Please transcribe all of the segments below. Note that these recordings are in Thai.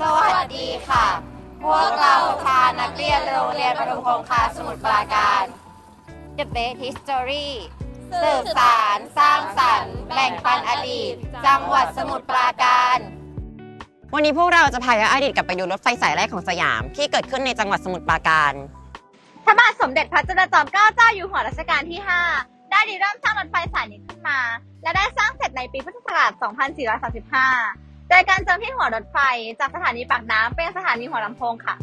สดีค่ะ พวกเราทานักเรียนโรงเรียนประถมคงคาสมุทรปราการ The Best History สืบสารสร้างสรรค์ แบ่งปันอดีต จังหวัดสมุทรปราการ วันนี้พวกเราจะพาย้อนอดีตกลับไปดูรถไฟสายแรกของสยาม ที่เกิดขึ้นในจังหวัดสมุทรปราการ พระบาทสมเด็จพระจุลจอมเกล้าเจ้าอยู่หัวรัชกาลที่ 5 ได้ริเริ่มสร้างรถไฟสายนี้ขึ้นมา และได้สร้างเสร็จในปีพุทธศักราช 2435 โดยการเจิมที่หัวรถไฟจากสถานีปากน้ำเป็นสถานีหัวลำโพงค่ะ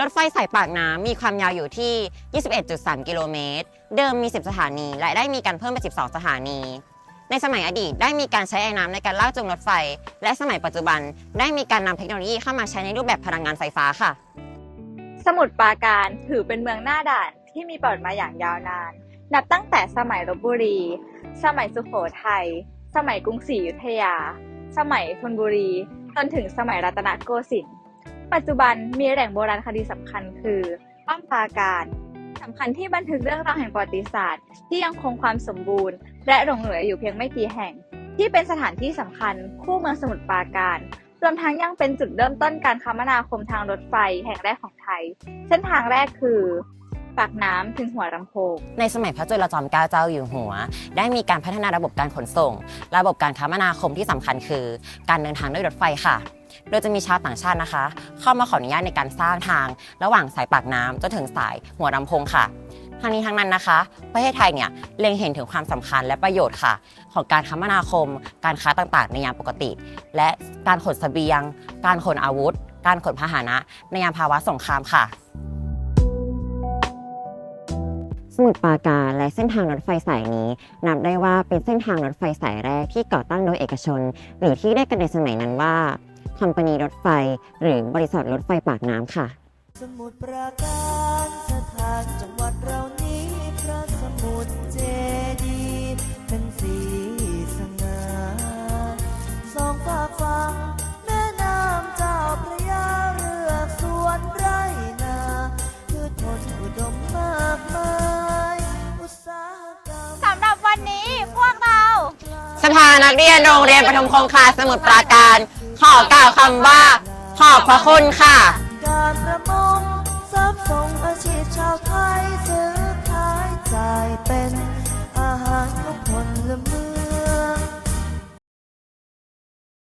รถไฟสายปากน้ำมีความยาวอยู่ที่ 21.3 กิโลเมตร เดิมมี 10 สถานี และได้มีการเพิ่มเป็น 12 สถานี ในสมัยอดีตได้มีการใช้ไอ้น้ำในการลากจูงรถไฟ และสมัยปัจจุบัน ได้มีการนำเทคโนโลยีเข้ามาใช้ในรูปแบบพลังงานไฟฟ้าค่ะ สมุทรปราการถือเป็นเมืองหน้าด่านที่มีประวัติมาอย่างยาวนาน นับตั้งแต่สมัยลบบุรี สมัยสุโขทัย สมัยกรุงศรีอยุธยา สมัยธนบุรี จนถึงสมัยรัตนโกสินทร์ ปัจจุบันมีแหล่งโบราณคดีสำคัญคือป้อมปราการสำคัญที่บันทึกเรื่องราวแห่งประวัติศาสตร์ ที่ยังคงความสมบูรณ์ และหลงเหลืออยู่เพียงไม่กี่แห่ง ที่เป็นสถานที่สำคัญคู่เมืองสมุทรปราการรวมทั้งยังเป็นจุดเริ่มต้นการคมนาคมทางรถไฟแห่งแรกของไทย เส้นทางแรกคือ ปากน้ำถึงหัวลำโพง ในสมัยพระจุลจอมเกล้าเจ้าอยู่หัว ได้มีการพัฒนาระบบการขนส่ง ระบบการคมนาคมที่สำคัญคือ การเดินทางด้วยรถไฟค่ะ โดยจะมีชาวต่างชาตินะคะ เข้ามาขออนุญาตในการสร้างทาง ระหว่างสายปากน้ำจนถึงสายหัวลำโพงค่ะทางนี้ทั้งนั้นนะคะ ประเทศไทยเนี่ยเล็งเห็นถึงความสำคัญและประโยชน์ค่ะ ของการคมนาคม การค้าต่างๆ ในยามปกติ และการขนสเสบียง การขนอาวุธ การขนพาหนะ ในยามภาวะสงครามค่ะ สมุทรปราการและเส้นทางรถไฟสายนี้ นับได้ว่าเป็นเส้นทางรถไฟสายแรกที่ก่อตั้งโดยเอกชน หรือที่เรียกกันในสมัยนั้นว่าคอมพานีรถไฟ หรือบริษัทรถไฟปากน้ำค่ะ สมุทรปราการสถานจังหวัดเรานี้พระสมุทรเจ นักเรียนโรงเรียนปฐมคงคาสมุทรปราการ ขอกล่าวคำว่า ขอบพระคุณค่ะ การประมงเสริมส่งอาชีพชาวไทยซื้อขายจ่ายเป็น